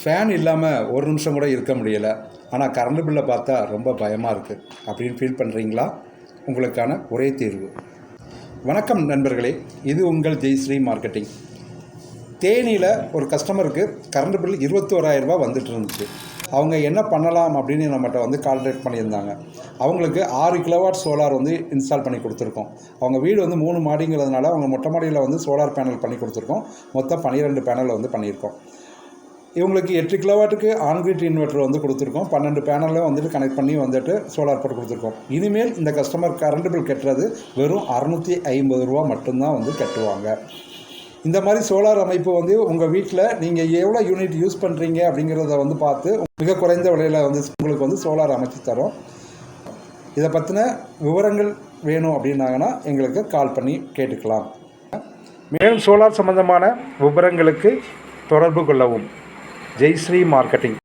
Fan இல்லாமல் ஒரு நிமிஷம் கூட இருக்க முடியலை. ஆனால் கரண்ட் பில்லை பார்த்தா ரொம்ப பயமாக இருக்குது அப்படின்னு ஃபீல் பண்ணுறீங்களா உங்களுக்கான ஒரே தீர்வு. வணக்கம் நண்பர்களே. இது உங்கள் ஜெய்ஸ்ரீ மார்க்கெட்டிங் தேனியில் ஒரு கஸ்டமருக்கு கரண்ட் பில் இருபத்தோராயிரரூபா வந்துட்டு இருந்துச்சு. அவங்க என்ன பண்ணலாம் அப்படின்னு நம்மகிட்ட வந்து கான்டாக்ட் பண்ணியிருந்தாங்க. அவங்களுக்கு ஆறு கிலோவாட் சோலார் வந்து இன்ஸ்டால் பண்ணி கொடுத்துருக்கோம். அவங்க வீடு வந்து மூணு மாடிங்கிறதுனால அவங்க மொட்டை மாடியில் வந்து சோலார் பேனல் பண்ணி கொடுத்துருக்கோம். மொத்தம் பன்னிரெண்டு பேனல் வந்து பண்ணியிருக்கோம். இவங்களுக்கு எட்டு கிலோவாட்டுக்கு ஆன்கிரிட் இன்வெர்டர் வந்து கொடுத்துருக்கோம். பன்னெண்டு பேனலில் வந்துட்டு கனெக்ட் பண்ணி வந்துட்டு சோலார் போட்டு கொடுத்துருக்கோம். இனிமேல் இந்த கஸ்டமர் கரண்ட் பில் கட்டுறது வெறும் அறநூற்றி ஐம்பது ரூபா மட்டும்தான் வந்து கட்டுவாங்க. இந்த மாதிரி சோலார் அமைப்பு வந்து உங்கள் வீட்டில் நீங்கள் எவ்வளோ யூனிட் யூஸ் பண்ணுறீங்க அப்படிங்கிறத வந்து பார்த்து மிக குறைந்த விலையில் வந்து உங்களுக்கு வந்து சோலார் அமைச்சு தரோம். இதை பற்றின விவரங்கள் வேணும் அப்படின்னாங்கன்னா எங்களுக்கு கால் பண்ணி கேட்டுக்கலாம். மேலும் சோலார் சம்பந்தமான விவரங்களுக்கு தொடர்பு கொள்ளவும். ஜெய்ஸ்ரீ மார்க்கெட்டிங்